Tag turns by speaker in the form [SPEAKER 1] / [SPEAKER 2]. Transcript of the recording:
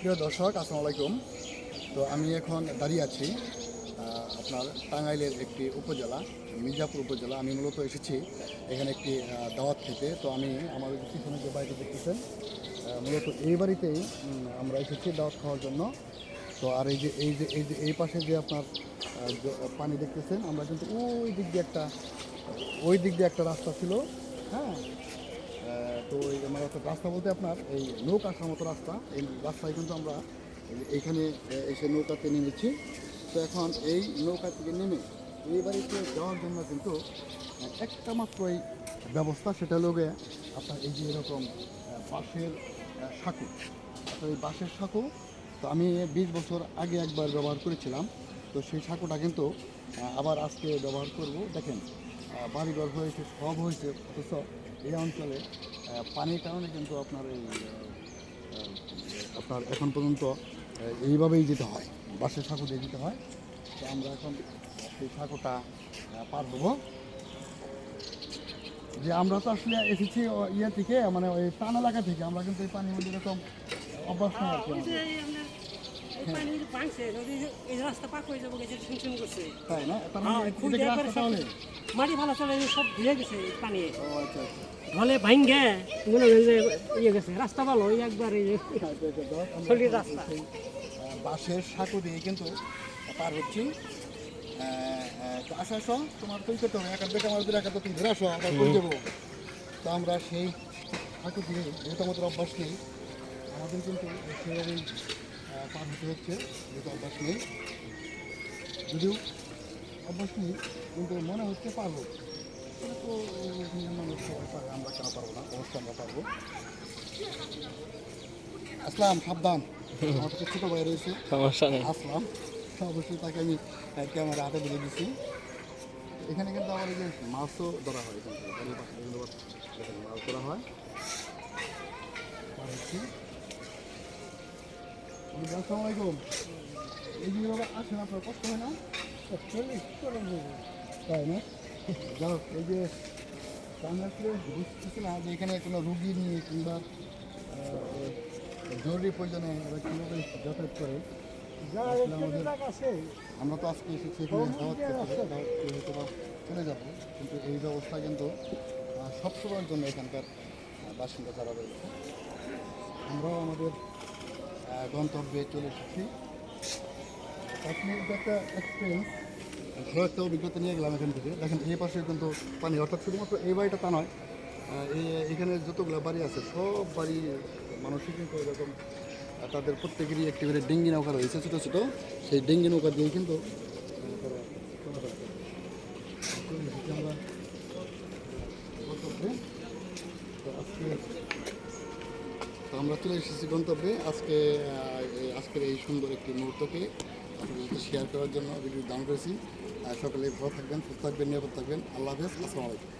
[SPEAKER 1] প্রিয় দর্শক, আসসালামু আলাইকুম। তো আমি এখন দাঁড়িয়ে আছি আপনার টাঙ্গাইলের একটি উপজেলা, মির্জাপুর উপজেলা। আমি মূলত এসেছি এখানে একটি দাওয়াত খেতে। তো আমি আমার পিছনে যে বাড়িতে দেখতেছেন মূলত এই বাড়িতেই আমরা এসেছি দাওয়াত খাওয়ার জন্য। তো আর এই যে এই যে এই যে, এই পাশে যে আপনার পানি দেখতেছেন, আমরা কিন্তু ওই দিক দিয়ে একটা, ওই দিক দিয়ে একটা রাস্তা ছিল হ্যাঁ? তো এই আমার একটা রাস্তা বলতে আপনার, এই নৌকা আসার মতো রাস্তা, এই রাস্তায় কিন্তু আমরা এই- এইখানে এসে নৌকাতে নেমেছি। তো এখন এই নৌকা থেকে নেমে এই বাড়িতে যাওয়ার জন্য কিন্তু একটা মাত্রই ব্যবস্থা, সেটা লোকে আপনার এই যে এরকম বাঁশের সাঁকো। এই বাঁশের সাঁকো, তো আমি বিশ বছর আগে একবার ব্যবহার করেছিলাম। তো সেই সাঁকোটা কিন্তু আবার আজকে ব্যবহার করব। দেখেন বাড়িঘর হয়েছে, সব হয়েছে, অথচ এই অঞ্চলে পানির কারণে কিন্তু আপনার এই আপনার এখন পর্যন্ত এইভাবেই যেতে হয় বাসের সাঁকো দিয়ে যেতে হয়। তো আমরা এখন সেই সাঁকোটা পার হব। যে আমরা তো আসলে এসেছি ইয়ে থেকে মানে ওই টান এলাকা থেকে, আমরা কিন্তু এই পানির মধ্যে এরকম অভ্যাস আর
[SPEAKER 2] মাটি ভালো চলে সব ধুয়ে গেছে পানি।
[SPEAKER 1] ও আচ্ছা
[SPEAKER 2] ভাঙ্গে মনে যে ইয়ে গেছে রাস্তা ভালো ওই একবার এই যে
[SPEAKER 1] আচ্ছা, আচ্ছা, আচ্ছা, যাক, আমরা
[SPEAKER 2] সলিড
[SPEAKER 1] এখন
[SPEAKER 2] রাস্তা।
[SPEAKER 1] সেই, আহ, বাঁশের সাঁকো দিয়ে কিন্তু পার হচ্ছি। আহ, তো আসো আসো তোমার তুই করতে হবে একা বেটা আমার দুই একা তো তুই আসো যাব তো আমরা সেই সাঁকো দিয়ে যেহেতু আমাদের অভ্যাস নেই আমাদের কিন্তু সেভাবেই পার হতে হচ্ছে যেহেতু অভ্যাস নেই। যদিও অভ্যাস নেই কিন্তু মনে হচ্ছে পারব। আহ, মানুষ সবাই পারে, আমরা কেন পারব না অবশ্যই আমরা পারব। আসলাম সাবধান। আমার কাছে ছোটো ভাই রয়েছে।
[SPEAKER 3] সমস্যা নেই।
[SPEAKER 1] আসলাম। অবশ্যই তাকে আমি ক্যামেরা হাতে ধরে দিচ্ছি এখানে কিন্তু আবার এই যে মাছও ধরা হয় এখান থেকে। বাড়ির পাশে মাছ ধরা হয়। হচ্ছি। আসসালামু আলাইকুম এই যে আসেন, আপনার কষ্ট হয় না? চল্লিশ তাই না? যাই এই যে আমি আসলে বুঝতেছি না যে এখানে কোনো রুগী নিয়ে কিংবা জরুরি প্রয়োজনে এরা কীভাবে যাতায়াত করে? আমরা তো আজকে এসেছি চলে যাব। কিন্তু এই ব্যবস্থা কিন্তু সবসময়ের জন্য এখানকার বাসিন্দা যারা রয়েছে, আমরাও আমাদের গন্তব্যে চলে এসেছি। একটা এক্সপিরিয়েন্স ভালো একটা অভিজ্ঞতা নিয়ে গেলাম এখান থেকে। দেখেন, এই পাশে কিন্তু পানি, অর্থাৎ শুধুমাত্র এই বাড়িটা তা নয় এই, এখানে যতগুলো বাড়ি আছে, সব বাড়ি মানুষই কিন্তু এরকম, তাদের প্রত্যেকেরই একটি করে ডেঙ্গি নৌকা রয়েছে, ছোটো ছোটো। সেই ডেঙ্গি নৌকা দিয়ে কিন্তু আহ, তারা চলাফেরা করে। চলে এসেছি আমরা গন্তব্যে। তো আজকে তো আমরা চলে এসেছি গন্তব্যে। আজকে আজকের এই সুন্দর একটি মুহূর্তকে আপনাদের সাথে শেয়ার করার জন্য ভিডিও দান করেছি। সকলে ভালো থাকবেন, সুস্থ থাকবেন, নিরাপদ থাকবেন। আল্লাহ হাফেজ, আসসালামু আলাইকুম।